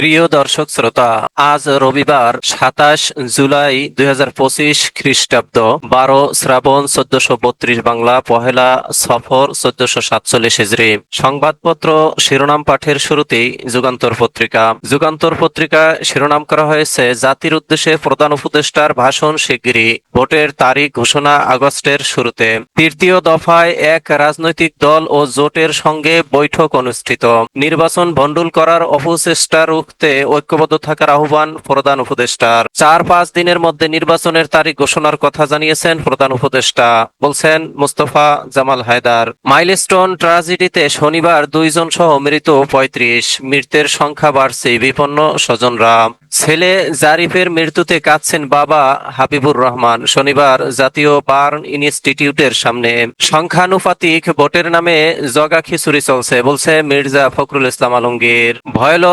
প্রিয় দর্শক শ্রোতা, আজ রবিবার সাতাশ জুলাই দুই হাজার পঁচিশ খ্রিস্টাব্দ, বারো শ্রাবণ চোদ্দশো বত্রিশ বাংলা, পহেলা সফর চোদ্দশো সাতচল্লিশ সংবাদপত্র শিরোনাম পাঠের শুরুতেই যুগান্তর পত্রিকা। যুগান্তর পত্রিকা শিরোনাম করা হয়েছে, জাতির উদ্দেশ্যে প্রধান উপদেষ্টার ভাষণ শিগগিরই। ভোটের তারিখ ঘোষণা আগস্টের শুরুতে। তৃতীয় দফায় এক রাজনৈতিক দল ও জোটের সঙ্গে বৈঠক অনুষ্ঠিত। নির্বাচন ভণ্ডুল করার অপচেষ্টা রুখতে ঐক্যবদ্ধ থাকার আহ্বান প্রধান উপদেষ্টার। চার পাঁচ দিনের মধ্যে নির্বাচনের তারিখ ঘোষণার কথা জানিয়েছেন প্রধান উপদেষ্টা। বলছেন, মুস্তফা জামাল হায়দার, মাইলস্টোন ট্রাজেডিতে শনিবার দুইজন সহ মৃত পঁয়ত্রিশ, মৃতের সংখ্যা বাড়ছে বিপন্ন স্বজনরা। ছেলে জারিফের মৃত্যুতে কাঁদছেন বাবা হাবিবুর রহমান, শনিবার জাতীয় বার্ন ইনস্টিটিউটের সামনে। সংখ্যানুপাতিক ভোটের নামে জগা খিচুড়ি চলছে, বলছে মির্জা ফখরুল ইসলাম আলমগীর। ভয়াল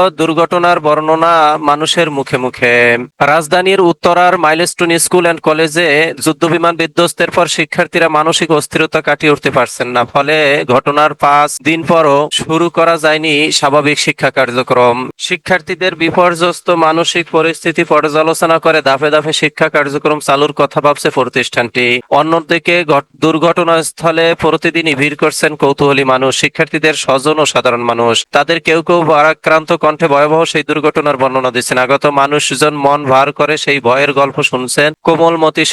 দুর্ঘটনার বর্ণনা মানুষের মুখে মুখে। রাজধানীর উত্তরার মাইলস্টোন স্কুল অ্যান্ড কলেজে যুদ্ধবিমান বিধ্বস্তের পর শিক্ষার্থীরা মানসিক অস্থিরতা কাটিয়ে উঠতে পারছেন না। ফলে ঘটনার পাঁচ দিন পরও শুরু করা যায়নি স্বাভাবিক শিক্ষা কার্যক্রম। শিক্ষার্থীদের বিপর্যস্ত মানসিক পরিস্থিতি পর্যালোচনা করে ধাপে ধাপে শিক্ষা কার্যক্রম চালুর কথা ভাবছে প্রতিষ্ঠানটি। অন্যদিকে ঘট- দুর্ঘটনাস্থলে প্রতিদিনই ভিড় করছেন কৌতূহলী মানুষ, শিক্ষার্থীদের স্বজন ও সাধারণ মানুষ। তাদের কেউ কেউ ভারাক্রান্ত কণ্ঠে ভয়াবহ সেই দুর্ঘটনার বর্ণনা দিচ্ছেন। আগত মানুষজন মন ভার করে সেই ভয়ের গল্প শুনছেন। কোমলমতি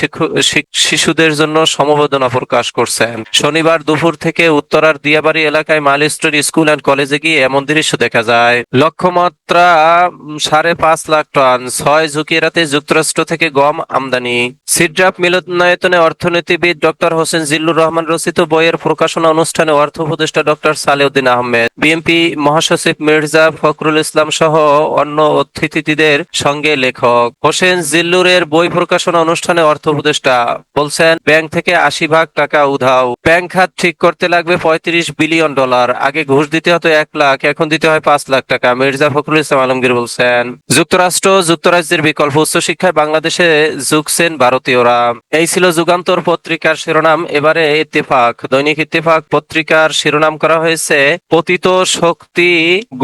শিশুদের জন্য সমবেদনা প্রকাশ করছেন। শনিবার দুপুর থেকে উত্তরার দিয়াবাড়ি এলাকায় মাইলস্টোন স্কুল অ্যান্ড কলেজে গিয়ে এমন দৃশ্য দেখা যায়। লক্ষ্যমাত্রা সাড়ে পাঁচ লাখ টন, ছয় ঝুঁকি এড়াতে যুক্তরাষ্ট্র থেকে গম আমদানি। সিড্রাপ মিলনায়তনে অর্থনীতিবিদ ডক্টর হোসেন জিল্লুর রহমান রচিত বইয়ের প্রকাশনা অনুষ্ঠানে অর্থ উপদেষ্টা ডক্টর সালেউদ্দিন আহমেদ, বিএনপি মহাসচিব মির্জা ফখরুল ইসলাম সহ অন্য অতিথিদের সঙ্গে লেখক। হোসেন জিল্লুরের বই প্রকাশনা অনুষ্ঠানে অর্থ উপদেষ্টা বলছেন, ব্যাংক থেকে আশি ভাগ টাকা উধাও। ব্যাংক খাত ঠিক করতে লাগবে পঁয়ত্রিশ বিলিয়ন ডলার। আগে ঘুষ দিতে হতো এক লাখ, এখন দিতে হয় পাঁচ লাখ টাকা। মির্জা ফখরুল ইসলাম আলমগীর বলছেন, যুক্তরাষ্ট্র যুক্তরাজ্যের বিকল্প উচ্চশিক্ষায় বাংলাদেশে ঝুঁকছেন ভারতীয়রা। এই ছিল যুগান্তর পত্রিকার শিরোনাম। এবারে ইত্তেফাক। দৈনিক ইত্তেফাক পত্রিকার শিরোনাম করা হয়েছে, পতিত শক্তি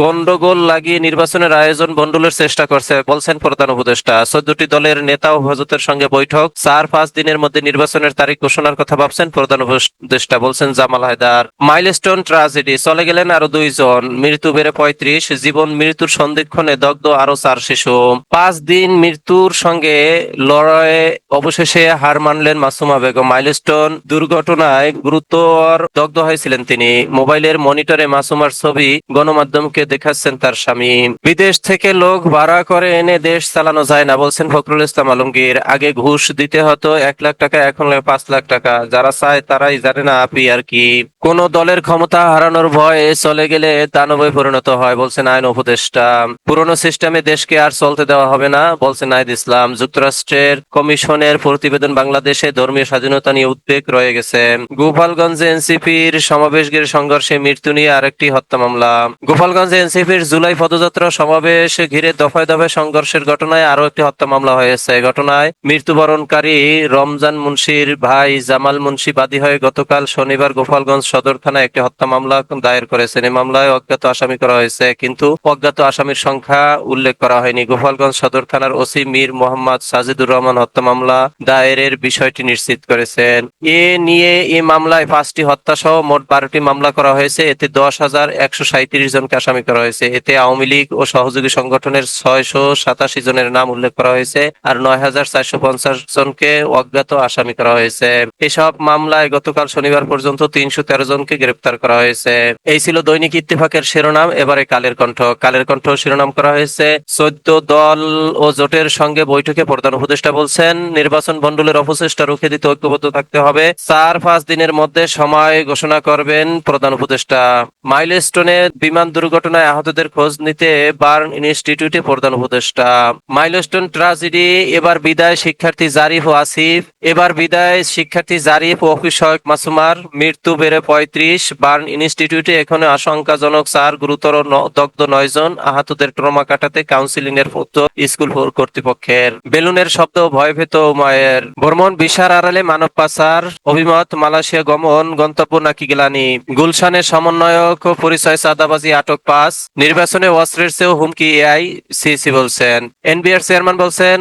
গন্ডগোল লাগিয়ে নির্বাচনের আয়োজন বন্ডলের চেষ্টা করছে বলছেন প্রধান উপদেষ্টা। চোদ্দটি দলের নেতা ও হজরতের সঙ্গে বৈঠক। চার পাঁচ দিনের মধ্যে নির্বাচনের তারিখ ঘোষণার কথা ভাবছেন প্রধান উপদেষ্টা, বলছেন জামাল হায়দার। মাইলস্টোন ট্রাজেডি, চলে গেলেন আরও দুইজন। মৃত্যু বেড়ে পঁয়ত্রিশ, জীবন মৃত্যুর সন্ধিক্ষণে দগ্ধ আরও চার শিশু। পাঁচ দিন মৃত্যুর সঙ্গে লড়াইয়ে অবশেষে হার মানলেন মাসুমা বেগম। মাইলস্টোন দুর্ঘটনায় গুরুতর দগ্ধ হয়েছিলেন তিনি। মোবাইলের মনিটরে মাসুমার ছবি গণমাধ্যমকে দেখাচ্ছেন তার স্বামী। বিদেশ থেকে লোক ভাড়া করে এনে দেশ চালানো যায় না, বলছেন ফখরুল ইসলাম আলমগীর। আগে ঘুষ দিতে হতো এক লাখ টাকা, এখন পাঁচ লাখ টাকা। যারা চায় তারাই জানে না আপি আর কি। কোন দলের ক্ষমতা হারানোর ভয়ে চলে গেলে দানবে পরিণত হয়, বলছেন আইন উপদেষ্টা। পুরনো সিস্টেমে দেশকে আর চলতে দেওয়া হবে না বলছেন নাহিদ ইসলাম। যুক্তরাষ্ট্রের কমিশনের প্রতিবেদন বাংলাদেশে ধর্মীয় স্বাধীনতা নিয়ে উদ্বেগ রয়ে গেছে। গোপালগঞ্জে এনসিপির সমাবেশ ঘিরে সংঘর্ষে মৃত্যু নিয়ে আরেকটি হত্যা মামলা। গোপালগঞ্জে এনসিপির জুলাই পদযাত্রা সমাবেশ ঘিরে দফায় দফায় সংঘর্ষের ঘটনায় আরও একটি হত্যা মামলা হয়েছে। ঘটনায় মৃত্যুবরণকারী রমজান মুন্সির ভাই জামাল মুন্সি বাদী হয়ে গতকাল শনিবার গোপালগঞ্জ সদর থানায় একটি হত্যা মামলা দায়ের করেছেন। এই মামলায় অজ্ঞাত আসামি করা হয়েছে, কিন্তু অজ্ঞাত আসামির সংখ্যা উল্লেখ করা হয়নি। গোপালগঞ্জ সদর থানার ওসি মীর মোহাম্মদ সাজিদুর রহমান হত্যা মামলা দায়েরের বিষয়টি নিশ্চিত করেছেন। এ নিয়ে এই মামলায় পাঁচটি হত্যা সহ মোট বারোটি মামলা করা হয়েছে। এতে দশ হাজার একশো সাঁত্রিশ জনকে আসামি করা হয়েছে। এতে আওয়ামী লীগ ও সহযোগী সংগঠনের ছয়শো সাতাশি জনের নাম উল্লেখ করা হয়েছে আর নয় হাজার চারশো পঞ্চাশ জনকে অজ্ঞাত আসামি করা হয়েছে। এসব মামলায় গতকাল শনিবার পর্যন্ত তিনশো তেরো জনকে গ্রেপ্তার করা হয়েছে। এই ছিল দৈনিক ইত্তেফাকের শিরোনাম, এবারে কালের কণ্ঠ। কালের কণ্ঠ শিরোনাম করা হয়েছে, চোদ্দ দল ও জোটের সঙ্গে বৈঠকে প্রধান উপদেষ্টা বলছেন, নির্বাচন ভণ্ডুলের অপচেষ্টা রুখে দিতে ঐক্যবদ্ধ থাকতে হবে। চার পাঁচ দিনের মধ্যে সময় ঘোষণা করবেন প্রধান উপদেষ্টা। মাইলস্টোনে বিমান দুর্ঘটনায় আহতদের খোঁজ নিতে বার্ন ইনস্টিটিউটে প্রধান উপদেষ্টা। মাইলস্টোন ট্রাজেডি, এবার বিদায় শিক্ষার্থী জারিফ ও আসিফ। এবার বিদায় শিক্ষার্থী জারিফ ও অফিসক মাসুমার মৃত্যু বেড়ে পঁয়ত্রিশ। বার্ন ইনস্টিটিউটে এখানে আশঙ্কাজনক চার গুরুতর দগ্ধ নয় জন আহতদের ট্রমা কাটাতে কাউন্সিলিং এর উদ্যোগ স্কুল কর্তৃপক্ষের। বেলুনের শব্দ ভয়ভীত উমায়ের ভ্রমণ বিশার আড়ালে মানব পাচার। অভিমত, মালয়েশিয়া গমন, গন্তব্য নাকি গেলানি? গুলশানের সমন্বয়ক পরিচয় চাঁদাবাজি আটক পাস নির্বাচনে অস্ত্রের চেয়েও হুমকি এআই, সিসি বলছেন, এনবিআর চেয়ারম্যান বলছেন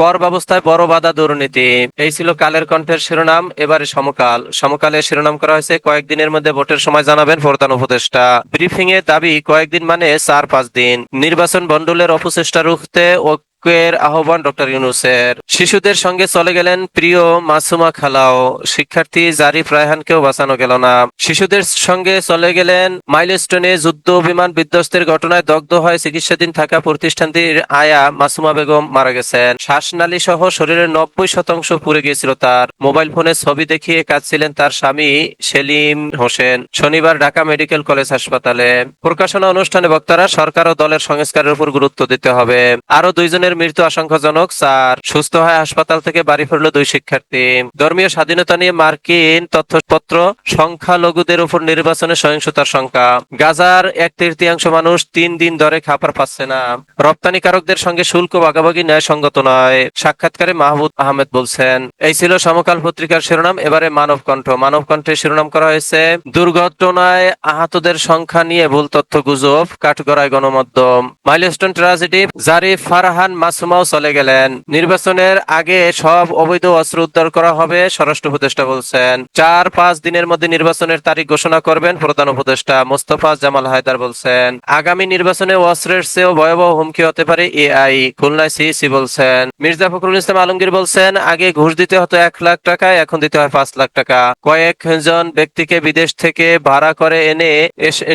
কর ব্যবস্থায় বড় বাধা দুর্নীতি। এই ছিল কালের কণ্ঠের শিরোনাম, এবারে সমকাল। সমকালে শিরোনাম করা হয়েছে, কয়েকদিনের মধ্যে ভোটের সময় জানাবেন প্রধান উপদেষ্টা। ব্রিফিং এ দাবি, কয়েকদিন মানে চার পাঁচ দিন। নির্বাচন বন্ডলের অপচেষ্টা রুখতে ঐক্যের আহ্বান ডক্টর ইউনুসের। শিশুদের সঙ্গে চলে গেলেন প্রিয় মাসুমা খালাও। শিক্ষার্থী জারিফ রায়হানকেও বাঁচানো গেল না। শিশুদের সঙ্গে চলে গেলেন মাইলস্টোনে যুদ্ধ বিমান বিধ্বস্তের ঘটনায় দগ্ধ হয়ে চিকিৎসাধীন থাকা প্রতিষ্ঠানটির আয়া মাসুমা বেগম মারা গেছেন। শ্বাসনালী সহ শরীরের নব্বই শতাংশ পুড়ে গিয়েছিল তার। মোবাইল ফোনে ছবি দেখিয়ে কাঁদছিলেন তার স্বামী সেলিম হোসেন। শনিবার ঢাকা মেডিকেল কলেজ হাসপাতালে। প্রকাশনা অনুষ্ঠানে বক্তারা সরকার ও দলের সংস্কারের উপর গুরুত্ব দিতে হবে। আরও দুইজনের মৃত্যু আশঙ্কাজনক, স্যার। সুস্থ হয়ে হাসপাতাল থেকে বাড়ি ফিরল দুই শিক্ষার্থী। ধর্মীয় স্বাধীনতা নিয়ে মার্কিন তথ্যপত্র সংখ্যালঘুদের উপর নির্বাচনে সহিংসতার সংখ্যা গাজার এক তৃতীয়াংশ মানুষ তিন দিন ধরে খাবার পাচ্ছে না। রপ্তানিকারকদের সঙ্গে শুল্ক ভাগাভাগি ন্যায়সঙ্গত নয়, সাক্ষাৎকারে মাহমুদ আহমেদ বলছেন। এই ছিল সমকাল পত্রিকার শিরোনাম, এবারে মানব কণ্ঠ মানব কণ্ঠে শিরোনাম করা হয়েছে, দুর্ঘটনায় আহতদের সংখ্যা নিয়ে ভুল তথ্য গুজব, কাঠগড়ায় গণমাধ্যম। মাইলস্টোন ট্রাজেডি, জারিফ ফারহান মাসুমাও চলে গেলেন। নির্বাচনের আগে সব অবৈধ অস্ত্র উদ্ধার করা হবে, স্বরাষ্ট্র উপদেষ্টা বলছেন। চার পাঁচ দিনের মধ্যে নির্বাচনের তারিখ ঘোষণা করবেন প্রধান উপদেষ্টা মোস্তফা জামাল হায়দার বলছেন। আগামী নির্বাচনে অস্ত্রের চেয়েও ভয়াবহ হুমকি হতে পারে এআই, খুলনায় সিইসি বলছেন। মির্জা ফখরুল ইসলাম আলমগীর বলছেন, আগে ঘুষ দিতে হতো এক লাখ টাকা, এখন দিতে হয় পাঁচ লাখ টাকা। কয়েকজন ব্যক্তিকে বিদেশ থেকে ভাড়া করে এনে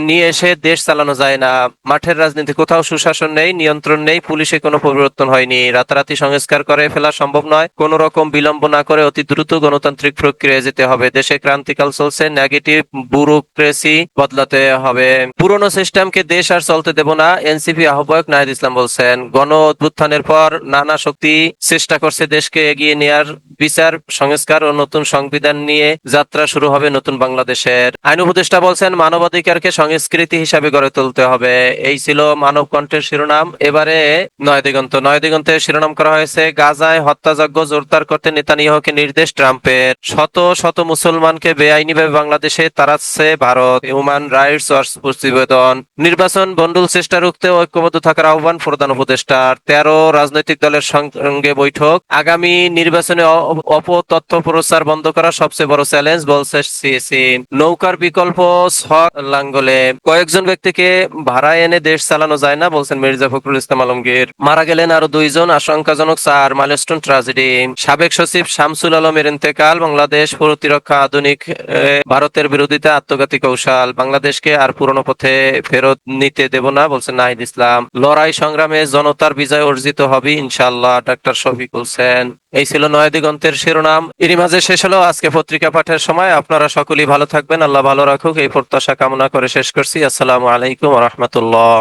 নিয়ে এসে দেশ চালানো যায় না। মাঠের রাজনীতি কোথাও সুশাসন নেই, নিয়ন্ত্রণ নেই, পুলিশে কোনো পরিবর্তন হয়নি। রাতারাতি সংস্কার করে ফেলা সম্ভব নয়। কোন রকম বিলম্ব না করে অতি দ্রুত গণতান্ত্রিক প্রক্রিয়ায় যেতে হবে। দেশে ক্রান্তিকাল চলছে নেগেটিভ ব্যুরোক্রেসি বদলাতে হবে। পুরনো সিস্টেমকে দেশ আর চলতে দেব না, এনসিপি আহ্বায়ক নাহিদ ইসলাম বলছেন। গণ অভ্যুত্থানের পর নানা শক্তি চেষ্টা করছে দেশকে এগিয়ে নেয়ার বিচার, সংস্কার ও নতুন সংবিধান নিয়ে যাত্রা শুরু হবে নতুন বাংলাদেশের। আইন উপদেষ্টা বলছেন, মানবাধিকারকে সংস্কৃতি হিসাবে গড়ে তুলতে হবে। এই ছিল মানব কণ্ঠের শিরোনাম। এবারে নয় দিগন্ত নয় দিগন্তের শিরোনাম করা হয়েছে, গাজায় হত্যাযজ্ঞ জোরদার করতে নেতানিয়াহুকে নির্দেশ ট্রাম্পের। শত শত মুসলমানকে বেআইনিভাবে বাংলাদেশে তাড়াচ্ছে ভারত। হিউম্যান রাইটস ওয়াচ প্রতিবেদন। নির্বাচন বন্ডুল চেষ্টা রুখতে ঐক্যবদ্ধ থাকার আহ্বান প্রধান উপদেষ্টার। তেরো রাজনৈতিক দলের সঙ্গে বৈঠক। আগামী নির্বাচনে অপতথ্য প্রচার বন্ধ করা সবচেয়ে বড় চ্যালেঞ্জ বলছে সিএসি নৌকার বিকল্প লাঙ্গলে। কয়েকজন ব্যক্তিকে ভাড়া এনে দেশ চালানো যায় না বলছেন মির্জা ফখরুল ইসলাম আলমগীর। মারা গেলেন আরও দুইজন আশঙ্কাজনক চার মাইলস্টোন ট্রাজেডি। সাবেক সচিব শামসুল আলমের ইন্তেকাল, বাংলাদেশ প্রতিরক্ষা আধুনিক ভারতের বিরোধিতা আত্মঘাতী কৌশল। বাংলাদেশকে আর পুরনো পথে ফেরত নিতে দেব না বলছেন নাহিদ ইসলাম। লড়াই সংগ্রামে জনতার বিজয় অর্জিত হবে ইনশাল্লাহ ডাক্তার শফিক বলছেন। এই ছিল নয় দিগন্তের শিরোনাম। এরই মাঝে শেষ হলো আজকে পত্রিকা পাঠের সময়। আপনারা সকলেই ভালো থাকবেন, আল্লাহ ভালো রাখুক। এই প্রত্যাশা কামনা করে শেষ করছি। আসসালামু আলাইকুম রহমতুল্লাহ।